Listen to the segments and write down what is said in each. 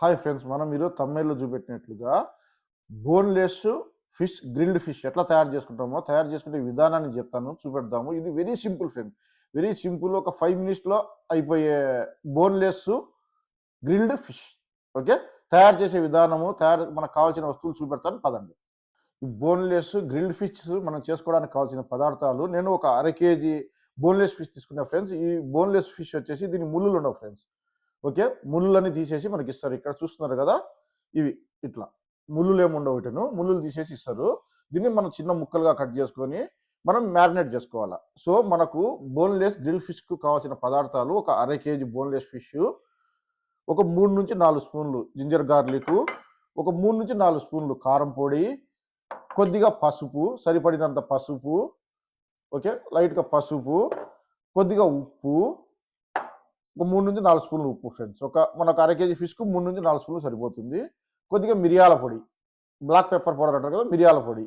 Hi friends మనం ఈరోజు తమ్మైల్లో చూపెట్టినట్లుగా బోన్లెస్ ఫిష్ గ్రిల్డ్ ఫిష్ ఎట్లా తయారు చేసుకుంటామో తయారు చేసుకునే విధానాన్ని చెప్తాను చూపెడతాము. ఇది very simple friend very simple ఒక ఫైవ్ మినిట్స్లో అయిపోయే బోన్లెస్ గ్రిల్డ్ ఫిష్. ఓకే? తయారు చేసే విధానము తయారు మనకు కావాల్సిన వస్తువులు చూపెడతాను పదండి. ఈ బోన్లెస్ గ్రిల్డ్ ఫిష్ మనం చేసుకోవడానికి కావాల్సిన పదార్థాలు నేను ఒక అర కేజీ బోన్లెస్ ఫిష్ తీసుకున్నా ఫ్రెండ్స్ ఈ బోన్లెస్ ఫిష్ వచ్చేసి దీని ముళ్ళులు ఉండవు ఫ్రెండ్స్. ఓకే? ముళ్ళని తీసేసి మనకి ఇస్తారు ఇక్కడ చూస్తున్నారు కదా? ఇవి ఇట్లా. ముళ్ళులు ఏముండవు ఇటను. ముళ్ళులు తీసేసి ఇస్తారు. దీన్ని మనం చిన్న ముక్కలుగా కట్ చేసుకొని మనం మ్యారినేట్ చేసుకోవాలి. సో మనకు బోన్లెస్ గ్రిల్ ఫిష్కు కావాల్సిన పదార్థాలు ఒక అర కేజీ బోన్లెస్ ఫిష్ ఒక మూడు నుంచి నాలుగు స్పూన్లు జింజర్ గార్లిక్ ఒక మూడు నుంచి నాలుగు స్పూన్లు కారం పొడి కొద్దిగా పసుపు సరిపడినంత పసుపు ఓకే? లైట్గా పసుపు కొద్దిగా ఉప్పు ఒక మూడు నుంచి నాలుగు స్పూన్లు ఉప్పు ఫ్రెండ్స్. ఒక మనకు అర కేజీ ఫిష్కు మూడు నుంచి నాలుగు స్పూన్లు సరిపోతుంది. కొద్దిగా మిరియాల పొడి బ్లాక్ పెప్పర్ పౌడర్ అంటారు కదా మిరియాల పొడి.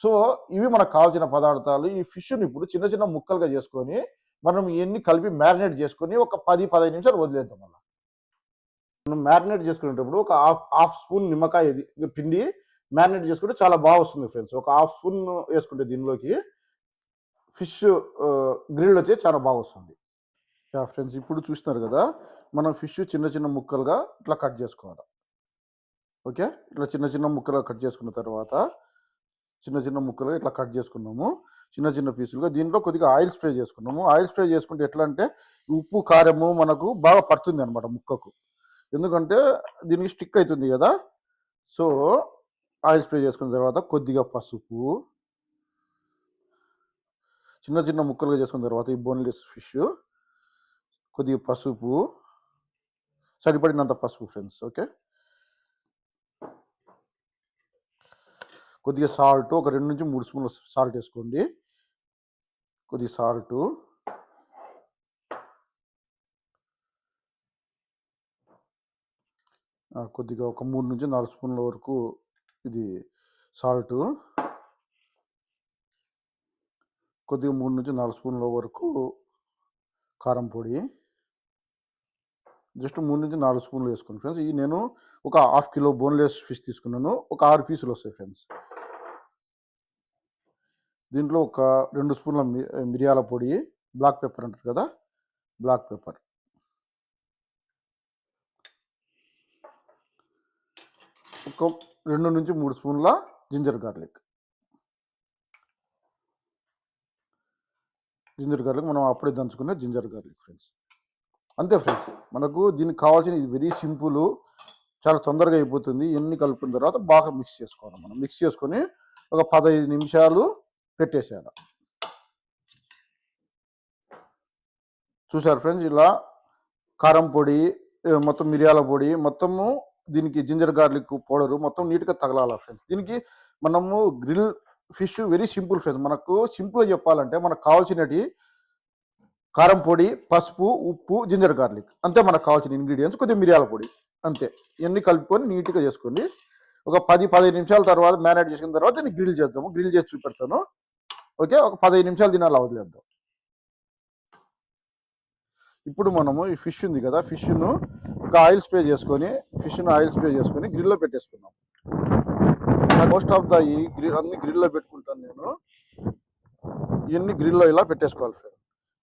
సో ఇవి మనకు కావాల్సిన పదార్థాలు. ఈ ఫిష్ని ఇప్పుడు చిన్న చిన్న ముక్కలుగా చేసుకొని మనం ఇవన్నీ కలిపి మ్యారినేట్ చేసుకొని ఒక పది పదహైదు నిమిషాలు వదిలేద్దాం అలా మనం మ్యారినేట్ చేసుకునేటప్పుడు ఒక హాఫ్ హాఫ్ స్పూన్ నిమ్మకాయ పిండి మ్యారినేట్ చేసుకుంటే చాలా బాగా వస్తుంది ఫ్రెండ్స్. ఒక హాఫ్ స్పూన్ వేసుకుంటే దీనిలోకి ఫిష్ గ్రిల్ వచ్చి చాలా బాగా వస్తుంది. యా ఫ్రెండ్స్ ఇప్పుడు చూస్తున్నారు కదా మనం ఫిష్ చిన్న చిన్న ముక్కలుగా ఇట్లా కట్ చేసుకోవాలి? ఓకే? ఇట్లా చిన్న చిన్న ముక్కలుగా కట్ చేసుకున్న తర్వాత చిన్న చిన్న ముక్కలుగా ఇట్లా కట్ చేసుకున్నాము. చిన్న చిన్న పీసులుగా దీంట్లో కొద్దిగా ఆయిల్ స్ప్రే చేసుకున్నాము. ఆయిల్ స్ప్రే చేసుకుంటే ఎట్లా అంటే ఉప్పు కారము మనకు బాగా పడుతుంది అనమాట ముక్కకు. ఎందుకంటే దీనికి స్టిక్ అవుతుంది కదా. సో ఆయిల్ స్ప్రే చేసుకున్న తర్వాత కొద్దిగా పసుపు. చిన్న చిన్న ముక్కలుగా చేసుకున్న తర్వాత ఈ బోన్లెస్ ఫిష్. కొద్దిగా పసుపు. సరిపడినంత పసుపు ఫ్రెండ్స్ ఓకే కొద్దిగా సాల్ట్ ఒక రెండు నుంచి మూడు స్పూన్లు సాల్ట్ వేసుకోండి. కొద్దిగా సాల్ట్ కొద్దిగా ఒక మూడు నుంచి నాలుగు స్పూన్ల వరకు ఇది సాల్ట్ కొద్దిగా మూడు నుంచి నాలుగు స్పూన్ల వరకు కారం పొడి. జస్ట్ మూడు నుంచి నాలుగు స్పూన్లు వేసుకోండి ఫ్రెండ్స్. ఈ నేను ఒక హాఫ్ కిలో బోన్లెస్ ఫిష్ తీసుకున్నాను. ఒక ఆరు పీసులు వస్తాయి ఫ్రెండ్స్. దీంట్లో ఒక రెండు స్పూన్ల మి- మిరియాల పొడి బ్లాక్ పెప్పర్ అంటారు కదా బ్లాక్ పెప్పర్. ఒక రెండు నుంచి మూడు స్పూన్ల జింజర్ గార్లిక్. జింజర్ గార్లిక్ మనం అప్పుడే దంచుకునే జింజర్ గార్లిక్ ఫ్రెండ్స్. అంతే ఫ్రెండ్స్. మనకు దీనికి కావాల్సిన ఇది వెరీ సింపుల్ చాలా తొందరగా అయిపోతుంది. ఇవన్నీ కలుపుకున్న తర్వాత బాగా మిక్స్ చేసుకోవాలి మనం. మిక్స్ చేసుకొని ఒక పదహైదు నిమిషాలు పెట్టేసేయాలి. చూసారు ఫ్రెండ్స్ ఇలా కారం పొడి మొత్తం మిరియాల పొడి మొత్తము దీనికి జింజర్ గార్లిక్ పౌడరు మొత్తం నీట్గా తగలాల ఫ్రెండ్స్. దీనికి మనము grill fish very simple friends. మనకు సింపుల్గా చెప్పాలంటే మనకు కావాల్సినటి కారం పొడి పసుపు ఉప్పు జింజర్ గార్లిక్. అంతే మనకు కావాల్సిన ఇంగ్రీడియంట్స్. కొద్దిగా మిరియాల పొడి. అంతే. ఇవన్నీ కలుపుకొని నీట్గా చేసుకోండి. ఒక పది పదిహేను నిమిషాల తర్వాత మ్యారినేట్ చేసుకున్న తర్వాత దీన్ని గ్రిల్ చేద్దాము. గ్రిల్ చేసి చూపెడతాను. ఓకే? ఒక పదిహేను నిమిషాలు తినాలి వదిలేద్దాం. ఇప్పుడు మనము ఈ ఫిష్ ఉంది కదా ఫిష్ను ఒక ఆయిల్ స్ప్రే చేసుకొని ఫిష్ను ఆయిల్ స్ప్రే చేసుకొని గ్రిల్లో పెట్టేసుకున్నాం మోస్ట్ ఆఫ్ ద ఈ గ్రిల్ అన్ని గ్రిల్లో పెట్టుకుంటాను నేను. ఇవన్నీ గ్రిల్లో ఇలా పెట్టేసుకోవాలి ఫ్రెండ్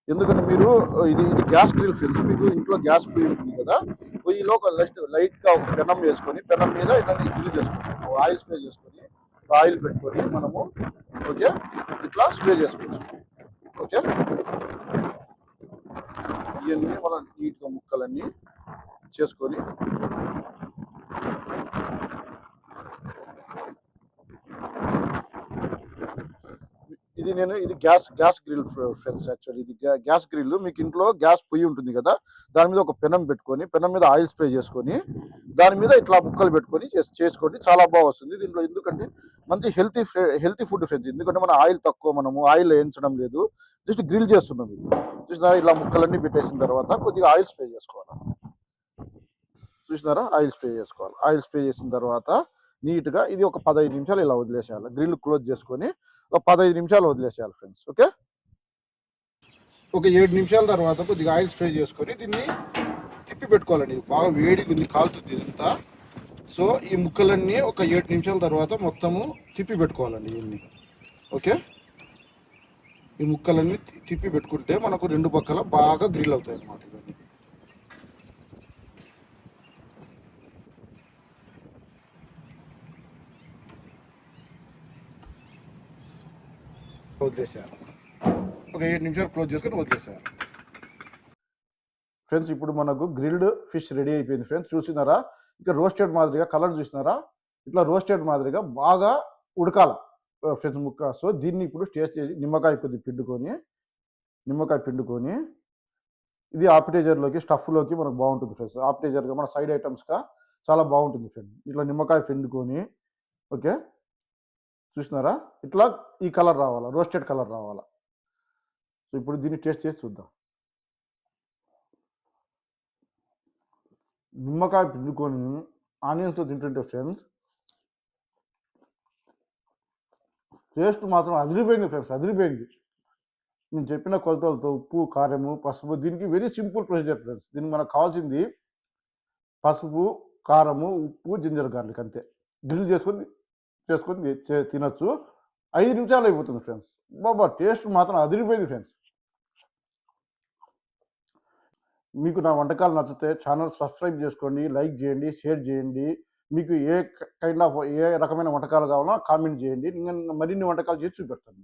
ఎందుకంటే మీరు ఇది ఇది గ్యాస్ గ్రిల్ ఫిల్స్ మీకు ఇంట్లో గ్యాస్ పొయ్యి ఉంటుంది కదా పొయ్యిలో ఒక లైట్ లైట్గా ఒక పెనం వేసుకొని పెనం మీద ఇట్లా గ్రిల్ చేసుకుంటాం. ఆయిల్ స్ప్రే చేసుకొని ఆయిల్ పెట్టుకొని మనము ఓకే ఇట్లా స్ప్రే చేసుకోవచ్చు. ఓకే? ఇవన్నీ మనం నీట్గా ముక్కలన్నీ చేసుకొని ఇది నేను ఇది gas gas grill friends actually ఇది గ్యా- గ్యాస్ గ్రిల్. మీకు ఇంట్లో గ్యాస్ పొయ్యి ఉంటుంది కదా దాని మీద ఒక పెనం పెట్టుకొని పెనం మీద ఆయిల్ స్ప్రే చేసుకొని దాని మీద ఇట్లా ముక్కలు పెట్టుకొని చేస్- చేసుకోండి చాలా బాగా వస్తుంది. దీంట్లో ఎందుకంటే మంచి హెల్తీ హెల్తీ ఫుడ్ ఫ్రెండ్స్. ఎందుకంటే మన ఆయిల్ తక్కువ మనము ఆయిల్ వేయించడం లేదు. జస్ట్ గ్రిల్ చేస్తున్నాం ఇది. చూసినారా? ఇలా ముక్కలన్నీ పెట్టేసిన తర్వాత కొద్దిగా ఆయిల్ స్ప్రే చేసుకోవాలి. చూసినారా? ఆయిల్ స్ప్రే చేసుకోవాలి. ఆయిల్ స్ప్రే చేసిన తర్వాత నీట్గా ఇది ఒక పదహైదు నిమిషాలు ఇలా వదిలేసేయాలి. గ్రిల్ క్లోజ్ చేసుకొని ఒక పదహైదు నిమిషాలు వదిలేసేయాలి ఫ్రెండ్స్ ఓకే? ఒక ఏడు నిమిషాల తర్వాత కొద్దిగా ఆయిల్ స్ప్రే చేసుకొని దీన్ని తిప్పి పెట్టుకోవాలండి. బాగా వేడిగా ఉంది కాలుతుంది ఇదంతా. సో ఈ ముక్కలన్నీ ఒక ఏడు నిమిషాల తర్వాత మొత్తము తిప్పి పెట్టుకోవాలండి ఇవన్నీ ఓకే? ఈ ముక్కలన్నీ తిప్పి పెట్టుకుంటే మనకు రెండు పక్కల బాగా గ్రిల్ అవుతాయి అన్నమాట ఇవన్నీ వదిలేసేయాలి ఒక ఏడు నిమిషాలు క్లోజ్ చేసుకొని వదిలేసేయాలి ఫ్రెండ్స్ ఇప్పుడు మనకు గ్రిల్డ్ ఫిష్ రెడీ అయిపోయింది ఫ్రెండ్స్. చూసినారా? ఇంకా రోస్టెడ్ మాదిరిగా కలర్ చూసినారా? ఇట్లా రోస్టెడ్ మాదిరిగా బాగా ఉడకాల. ఫ్రెండ్స్ ముక్క. సో దీన్ని ఇప్పుడు టేస్ట్ చేసి నిమ్మకాయ కొద్ది పిండుకొని నిమ్మకాయ పిండుకొని ఇది ఆపిటైజర్లోకి స్టఫ్లోకి మనకు బాగుంటుంది ఫ్రెండ్స్. ఆపిటైజర్గా మన సైడ్ ఐటమ్స్గా చాలా బాగుంటుంది ఫ్రెండ్ ఇట్లా నిమ్మకాయ పిండుకొని ఓకే? చూసినారా? ఇట్లా ఈ కలర్ రావాలా? రోస్టెడ్ కలర్ రావాలా? సో ఇప్పుడు దీన్ని టేస్ట్ చేసి చూద్దాం. నిమ్మకాయ పిండుకొని ఆనియన్స్తో తింటుంటే ఫ్రెండ్స్ టేస్ట్ మాత్రం అదిరిపోయింది ఫ్రెండ్స్ అదిరిపోయింది. నేను చెప్పిన కొలతలతో ఉప్పు కారము పసుపు దీనికి వెరీ సింపుల్ ప్రొసీజర్ ఫ్రెండ్స్. దీనికి మనకు కావాల్సింది పసుపు కారము ఉప్పు జింజర్ గార్లిక్ అంతే. గ్రిల్ చేసుకొని చేసుకొని తినొచ్చు. ఐదు నిమిషాలు అయిపోతుంది ఫ్రెండ్స్. బాబా టేస్ట్ మాత్రం అదిరిపోయింది ఫ్రెండ్స్. మీకు నా వంటకాలు నచ్చితే ఛానల్ సబ్స్క్రైబ్ చేసుకోండి లైక్ చేయండి షేర్ చేయండి. మీకు ఏ కైండ్ ఆఫ్ ఏ రకమైన వంటకాలు కావాలో కామెంట్ చేయండి. నేను మరిన్ని వంటకాలు చేసి చూపెడతాను.